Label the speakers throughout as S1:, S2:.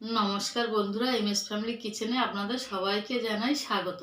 S1: নমস্কার বন্ধুরা M S family কিচেনে আপনাদের সবাইকে জানাই স্বাগত।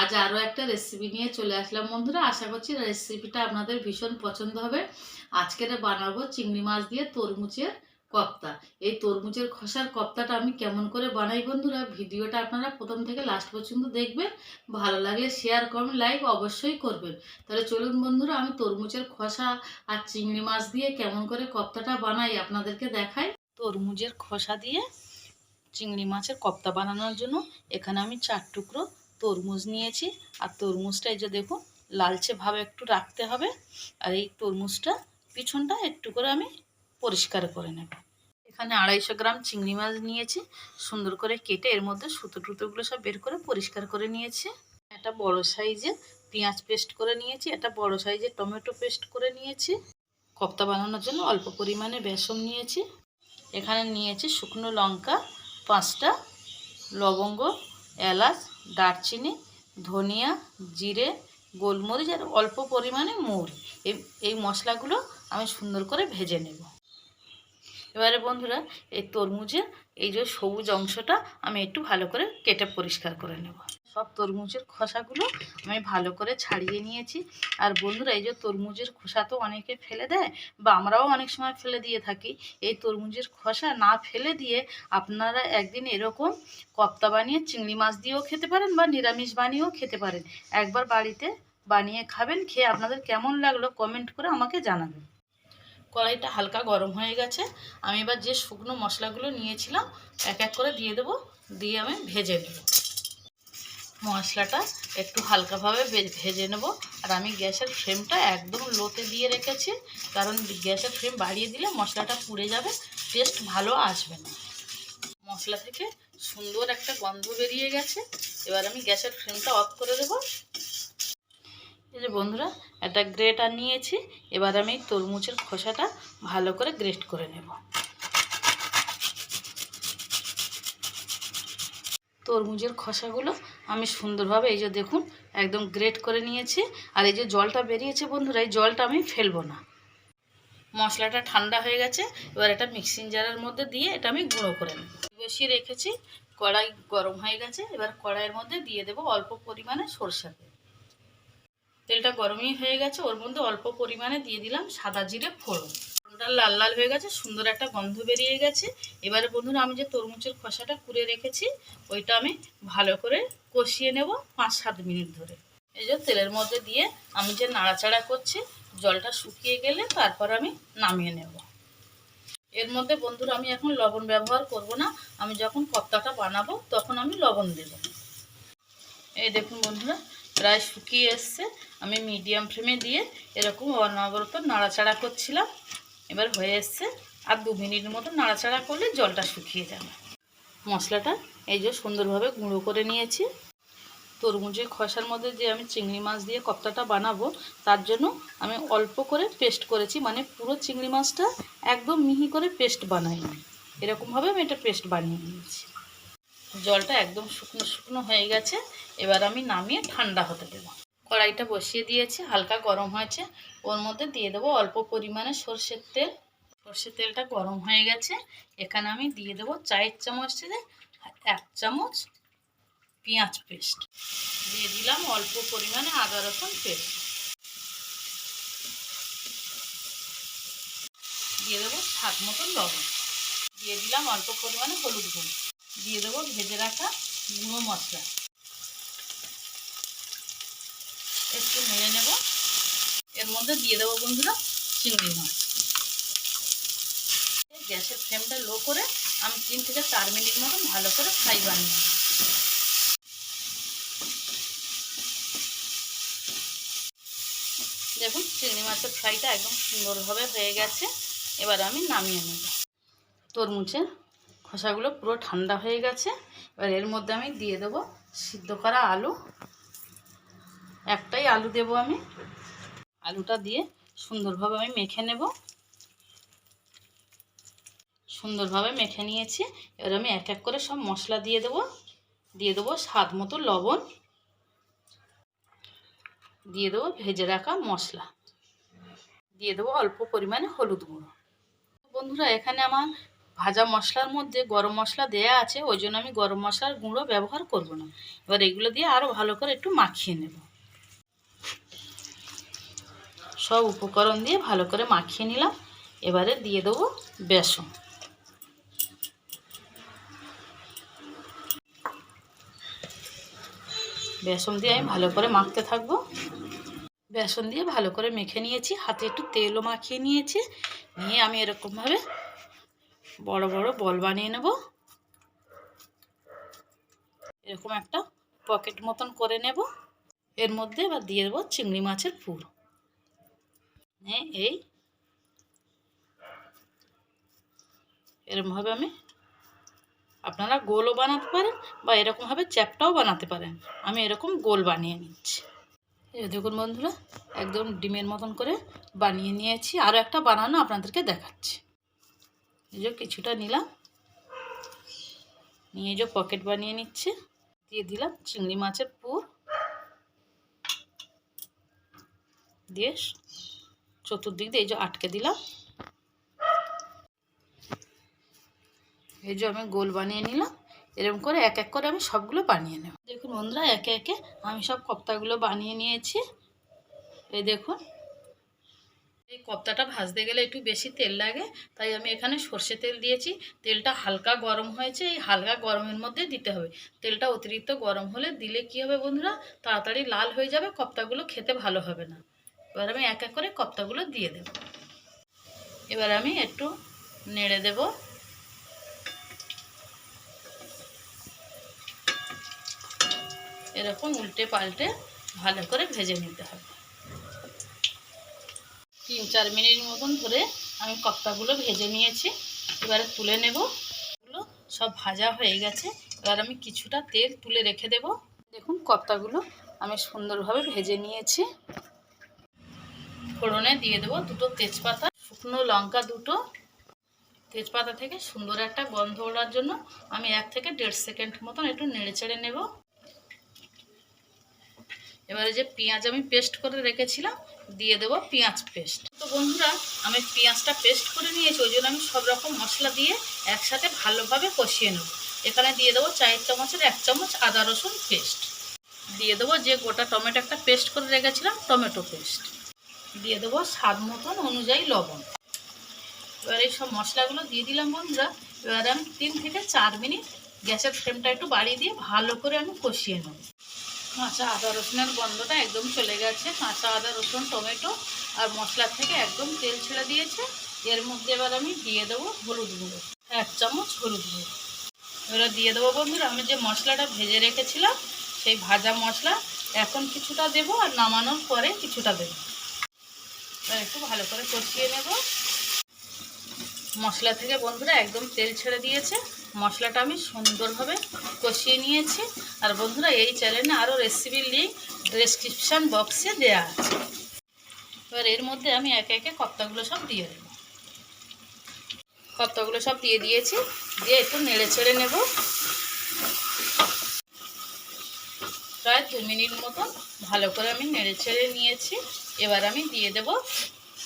S1: আজ আরও একটা রেসিপি নিয়ে চলে আসলাম বন্ধুরা, আশা করছি রেসিপিটা আপনাদের ভীষণ পছন্দ হবে। আজকের বানাবো চিংড়ি মাছ দিয়ে তরমুজের কপ্তা। এই তরমুজের খসার কপ্তাটা আমি কেমন করে বানাই বন্ধুরা, ভিডিওটা আপনারা প্রথম থেকে লাস্ট পর্যন্ত দেখবেন। ভালো লাগলে শেয়ার কমেন্ট লাইক অবশ্যই করবেন। তাহলে চলুন বন্ধুরা, আমি তরমুজের খসা আর চিংড়ি মাছ দিয়ে কেমন করে কপ্তাটা বানাই আপনাদেরকে দেখাই। তরমুজের খোসা দিয়ে চিংড়ি মাছের কপ্তা বানানোর জন্য এখানে আমি চার টুকরো তরমুজ নিয়েছি। আর তরমুজটা এই যে দেখুন লালচে ভাবে একটু রাখতে হবে। আর এই তরমুজটা পিছনটা একটু করে আমি পরিষ্কার করে নেব। এখানে আড়াইশো গ্রাম চিংড়ি মাছ নিয়েছি। সুন্দর করে কেটে এর মধ্যে সুতো টুতোগুলো সব বের করে পরিষ্কার করে নিয়েছি। একটা বড় সাইজের পেঁয়াজ পেস্ট করে নিয়েছি। একটা বড় সাইজের টমেটো পেস্ট করে নিয়েছি। কপ্তা বানানোর জন্য অল্প পরিমাণে বেসন নিয়েছি। এখানে নিয়েছি শুকনো লঙ্কা। পাঁচটা লবঙ্গ, এলাচ, দারচিনি, ধনিয়া, জিরে, গোলমরিচ আর অল্প পরিমাণে মৌরি। এই এই মশলাগুলো আমি সুন্দর করে ভেজে নেব। এবারে বন্ধুরা, এই তরমুজের এই যে সবুজ অংশটা আমি একটু ভালো করে কেটে পরিষ্কার করে নেব। সব তরমুজের খোসাগুলো আমি ভালো করে ছাড়িয়ে নিয়েছি। আর বন্ধুরা, এই যে তরমুজের খোসা তো অনেকে ফেলে দেয় বা আমরাও অনেক সময় ফেলে দিয়ে থাকি। এই তরমুজের খোসা না ফেলে দিয়ে আপনারা একদিন এরকম কপ্তা বানিয়ে চিংড়ি মাছ দিয়েও খেতে পারেন বা নিরামিষ বানিয়েও খেতে পারেন। একবার বাড়িতে বানিয়ে খাবেন, খেয়ে আপনাদের কেমন লাগল কমেন্ট করে আমাকে জানাবেন। কড়াইটা হালকা গরম হয়ে গেছে। আমি এবার যে শুকনো মশলাগুলো নিয়েছিলাম, এক এক করে দিয়ে দেবো। দিয়ে আমি ভেজে নেব। মশলাটা একটু হালকাভাবে ভেজে নেব। আর আমি গ্যাসের ফ্লেমটা একদম লোতে দিয়ে রেখেছি, কারণ গ্যাসের ফ্লেম বাড়িয়ে দিলে মশলাটা পুড়ে যাবে, টেস্ট ভালো আসবে না। মশলা থেকে সুন্দর একটা গন্ধ বেরিয়ে গেছে, এবার আমি গ্যাসের ফ্লেমটা অফ করে দেব। এই যে বন্ধুরা, একটা গ্রেটার নিয়েছি, এবার আমি তরমুজের খোসাটা ভালো করে গ্রেট করে নেব। তরমুজের খোসাগুলো আমি সুন্দরভাবে এই যে দেখুন একদম গ্রেট করে নিয়েছি। আর এই যে জলটা বেরিয়েছে বন্ধুরা, এই জলটা আমি ফেলব না। মশলাটা ঠান্ডা হয়ে গেছে, এবার এটা মিক্সিং জারের মধ্যে দিয়ে এটা আমি গুঁড়ো করে নেব। বসিয়ে রেখেছি, কড়াই গরম হয়ে গেছে, এবার কড়াইয়ের মধ্যে দিয়ে দেবো অল্প পরিমাণে সরষা তেল। তেলটা গরমই হয়ে গেছে, ওর মধ্যে অল্প পরিমাণে দিয়ে দিলাম সাদা জিরে ফোড়ন। ফোড়নটা লাল লাল হয়ে গেছে, সুন্দর একটা গন্ধ বেরিয়ে গেছে। এবারে বন্ধুরা, আমি যে তরমুজের খোসাটা কুড়ে রেখেছি, ওইটা আমি ভালো করে কষিয়ে নেব পাঁচ সাত মিনিট ধরে। এই যে তেলের মধ্যে দিয়ে আমি যে নাড়াচাড়া করছি, জলটা শুকিয়ে গেলে তারপর আমি নামিয়ে নেব। এর মধ্যে বন্ধুরা, আমি এখন লবণ ব্যবহার করব না, আমি যখন কপ্তাটা বানাবো তখন আমি লবণ দেব। এই দেখুন বন্ধুরা, প্রায় শুকিয়ে এসছে। আমি মিডিয়াম ফ্লেমে দিয়ে এরকম অনবরত নাড়াচাড়া করছিলাম। এবার হয়ে এসছে আর দু মিনিটের মতো নাড়াচাড়া করলে জলটা শুকিয়ে যাবে। মশলাটা এই যে সুন্দরভাবে গুঁড়ো করে নিয়েছি। তরমুজের খসার মধ্যে যে আমি চিংড়ি মাছ দিয়ে কপ্তাটা বানাবো, তার জন্য আমি অল্প করে পেস্ট করেছি মানে পুরো চিংড়ি মাছটা একদম মিহি করে পেস্ট বানাইনি। এরকমভাবে আমি এটা পেস্ট বানিয়ে নিয়েছি। জলটা একদম শুকনো শুকনো হয়ে গেছে, এবার আমি নামিয়ে ঠান্ডা হতে দেবো। কড়াইটা বসিয়ে দিয়েছি, হালকা গরম হয়েছে। ওর মধ্যে দিয়ে দেবো অল্প পরিমাণে সর্ষের তেল। সর্ষের তেলটা গরম হয়ে গেছে। এখানে আমি দিয়ে দেবো চায়ের চামচ থেকে এক চামচ পেঁয়াজ পেস্ট। দিয়ে দিলাম অল্প পরিমাণে আদা রসুন পেস্ট। দিয়ে দেবো স্বাদ মতন লবণ। দিয়ে দিলাম অল্প পরিমাণে হলুদ গুঁড়ো। দিয়ে দেবো ভেজে রাখা গুঁড়ো মশলা। একটু নেড়ে নেব। এর মধ্যে দিয়ে দেবো বন্ধুরা চিংড়ি মাছ। গ্যাসের ফ্লেমটা লো করে আমি তিন থেকে চার মিনিট মতন ভালো করে ফ্রাই বানিয়ে নেব। দেখুন, চিংড়ি মাছের ফ্রাইটা একদম সুন্দরভাবে হয়ে গেছে। এবার আমি নামিয়ে নেব। তরমুজের খোসাগুলো পুরো ঠান্ডা হয়ে গেছে। এবার এর মধ্যে আমি দিয়ে দেবো সিদ্ধ করা আলু। একটাই আলু দেব আমি। আলুটা দিয়ে সুন্দরভাবে আমি মেখে নেব। সুন্দরভাবে মেখে নিয়েছি। এবার আমি এক এক করে সব মশলা দিয়ে দেবো। দিয়ে দেবো স্বাদ মতো লবণ। দিয়ে দেবো ভেজে রাখা মশলা। দিয়ে দেবো অল্প পরিমাণে হলুদ গুঁড়ো। বন্ধুরা, এখানে আমার ভাজা মশলার মধ্যে গরম মশলা দেয়া আছে, ওই জন্য আমি গরম মশলার গুঁড়ো ব্যবহার করব না। এবার এগুলো দিয়ে আরও ভালো করে একটু মাখিয়ে নেব। সব উপকরণ দিয়ে ভালো করে মাখিয়ে নিলাম। এবারে দিয়ে দেবো বেসন। বেসন দিয়ে আমি ভালো করে মাখতে থাকব। বেসন দিয়ে ভালো করে মেখে নিয়েছি। হাতে একটু তেলও মাখিয়ে নিয়েছি। নিয়ে আমি এরকমভাবে বড় বড় বল বানিয়ে নেব। এরকম একটা পকেট মতন করে নেব। এর মধ্যে এবার দিয়ে দেবো চিংড়ি মাছের পুর। এই। এরকমভাবে আমি আপনারা গোলও বানাতে পারেন বা এরকমভাবে চ্যাপটাও বানাতে পারেন। আমি এরকম গোল বানিয়ে নিচ্ছি। দেখুন বন্ধুরা, একদম ডিমের মতন করে বানিয়ে নিয়েছি। আরও একটা বানানো আপনাদেরকে দেখাচ্ছি। এই যে কিছুটা নিলাম। নিয়ে যে পকেট বানিয়ে নিচ্ছে। দিয়ে দিলাম চিংড়ি মাছের পুর। দিয়ে চতুর্দিক দিয়ে এই যে আটকে দিলাম। এই যে আমি গোল বানিয়ে নিলাম, এরকম করে এক এক করে আমি সবগুলো বানিয়ে নেব। দেখুন বন্ধুরা, একে একে আমি সব কপ্তাগুলো বানিয়ে নিয়েছি। এই দেখুন, এই কপ্তাটা ভাজতে গেলে একটু বেশি তেল লাগে, তাই আমি এখানে সর্ষে তেল দিয়েছি। তেলটা হালকা গরম হয়েছে, এই হালকা গরমের মধ্যে দিতে হবে। তেলটা অতিরিক্ত গরম হলে দিলে কি হবে বন্ধুরা? তাড়াতাড়ি লাল হয়ে যাবে, কপ্তাগুলো খেতে ভালো হবে না। এবার আমি এক এক করে কপ্তাগুলো দিয়ে দেব। এবার আমি একটু নেড়ে দেবো। এরকম উল্টে পাল্টে ভালো করে ভেজে নিতে হবে। তিন চার মিনিট মতন ধরে আমি কপ্তাগুলো ভেজে নিয়েছি। এবারে তুলে নেব। এগুলো সব ভাজা হয়ে গেছে। এবার আমি কিছুটা তেল তুলে রেখে দেব। দেখুন কপ্তাগুলো আমি সুন্দরভাবে ভেজে নিয়েছি। ফোড়নে দিয়ে দেবো দুটো তেজপাতা, শুকনো লঙ্কা দুটো। তেজপাতা থেকে সুন্দর একটা গন্ধ ওড়ার জন্য আমি এক থেকে দেড় সেকেন্ড মতন একটু নেড়ে চেড়ে নেব। এবারে যে পেঁয়াজ আমি পেস্ট করে রেখেছিলাম, দিয়ে দেবো পেঁয়াজ পেস্ট। তো বন্ধুরা, আমি পেঁয়াজটা পেস্ট করে নিয়েছি, ওই জন্য আমি সব রকম মশলা দিয়ে একসাথে ভালোভাবে কষিয়ে নেব। এখানে দিয়ে দেবো চায়ের চামচের এক চামচ আদা রসুন পেস্ট। দিয়ে দেবো যে গোটা টমেটো একটা পেস্ট করে রেখেছিলাম, টমেটো পেস্ট। দিয়ে দেবো স্বাদ মতন অনুযায়ী লবণ। এবার এই সব মশলাগুলো দিয়ে দিলাম বন্ধুরা। এবার আমি তিন থেকে চার মিনিট গ্যাসের ফ্লেমটা একটু বাড়িয়ে দিয়ে ভালো করে আমি কষিয়ে নেব। কাঁচা আদা রসুনের গন্ধটা একদম চলে গেছে। কাঁচা আদা, রসুন, টমেটো আর মশলা থেকে একদম তেল ছেড়ে দিয়েছে। এর মধ্যে এবার আমি দিয়ে দেবো হলুদ গুঁড়ো, এক চামচ হলুদ গুঁড়ো। এবার দিয়ে দেবো বন্ধুরা, আমি যে মশলাটা ভেজে রেখেছিলাম, সেই ভাজা মশলা এখন কিছুটা দেবো আর নামানোর পরে কিছুটা দেবো। এবার একটু ভালো করে কষিয়ে নেব। মশলা থেকে বন্ধুরা একদম তেল ছেড়ে দিয়েছে। মশলাটা আমি সুন্দরভাবে কষিয়ে নিয়েছি। আর বন্ধুরা, এই চ্যানেলে আরও রেসিপির লিঙ্ক ডেসক্রিপশান বক্সে দেওয়া আছে। এবার এর মধ্যে আমি একে একে কপ্তাগুলো সব দিয়ে দেবো। কপ্তাগুলো সব দিয়ে দিয়েছি। দিয়ে একটু নেড়ে ছেড়ে নেব। প্রায় দু মিনিট মতন ভালো করে আমি নেড়ে ছেড়ে নিয়েছি। এবার আমি দিয়ে দেব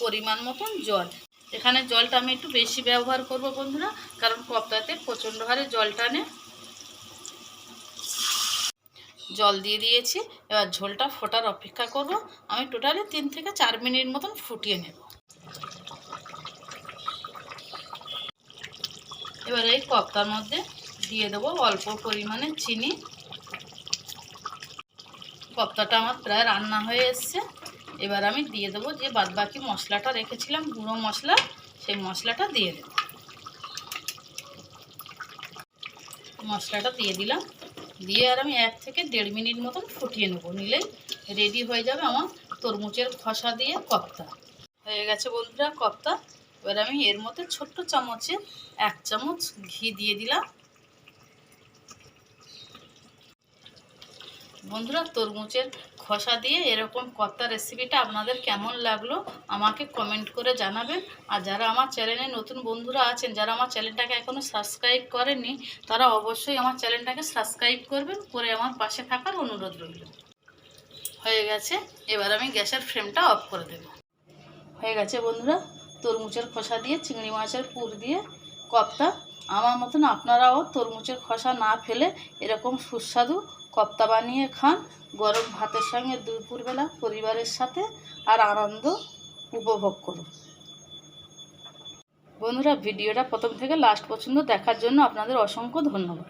S1: পরিমাণ মতন জল। এখানে জলটা আমি একটু বেশি ব্যবহার করব বন্ধুরা, কারণ কপ্তাতে প্রচণ্ড হারে জল টানে। জল দিয়ে দিয়েছি, এবার ঝোলটা ফোটার অপেক্ষা করব। আমি টোটালি তিন থেকে চার মিনিট মতন ফুটিয়ে নেব। এবার এই কপ্তার মধ্যে দিয়ে দেবো অল্প পরিমাণে চিনি। কপ্তাটা আমার প্রায় রান্না হয়ে এসছে। এবার আমি দিয়ে দেবো যে বাদবাকি মশলাটা রেখেছিলাম, গুঁড়ো মশলা, সেই মশলাটা দিয়ে দেব। মশলাটা দিয়ে দিলাম। দিয়ে আর আমি এক থেকে দেড় মিনিট মতন ফুটিয়ে নেব, নিলেই রেডি হয়ে যাবে আমার তরমুজের খসা দিয়ে কপ্তা। হয়ে গেছে বন্ধুরা কপ্তা। এবার আমি এর মধ্যে ছোট্ট চামচে এক চামচ ঘি দিয়ে দিলাম। বন্ধুরা তরমুজের খসা দিয়ে এরকম কর্তা রেসিপিটা আপনাদের কেমন লাগল আমাকে কমেন্ট করে জানাবেন। আর যারা আমার চ্যানেলে নতুন বন্ধুরা আছেন, যারা আমার চ্যানেলটাকে এখনও সাবস্ক্রাইব করেননি, তারা অবশ্যই আমার চ্যানেলটাকে সাবস্ক্রাইব করবেন, করে আমার পাশে থাকার অনুরোধ রইল। হয়ে গেছে, এবার আমি গ্যাসের ফ্লেমটা অফ করে দেব। হয়ে গেছে বন্ধুরা, তরমুজের খোসা দিয়ে, চিংড়ি মাছের পুর দিয়ে কপ্তা। আমার মতন আপনারাও তরমুজের খোসা না ফেলে এরকম সুস্বাদু কপ্তা বানিয়ে খান। গরম ভাতের সঙ্গে দুপুরবেলা পরিবারের সাথে আর আনন্দ উপভোগ করুন। বন্ধুরা, ভিডিওটা প্রথম থেকে লাস্ট পর্যন্ত দেখার জন্য আপনাদের অসংখ্য ধন্যবাদ।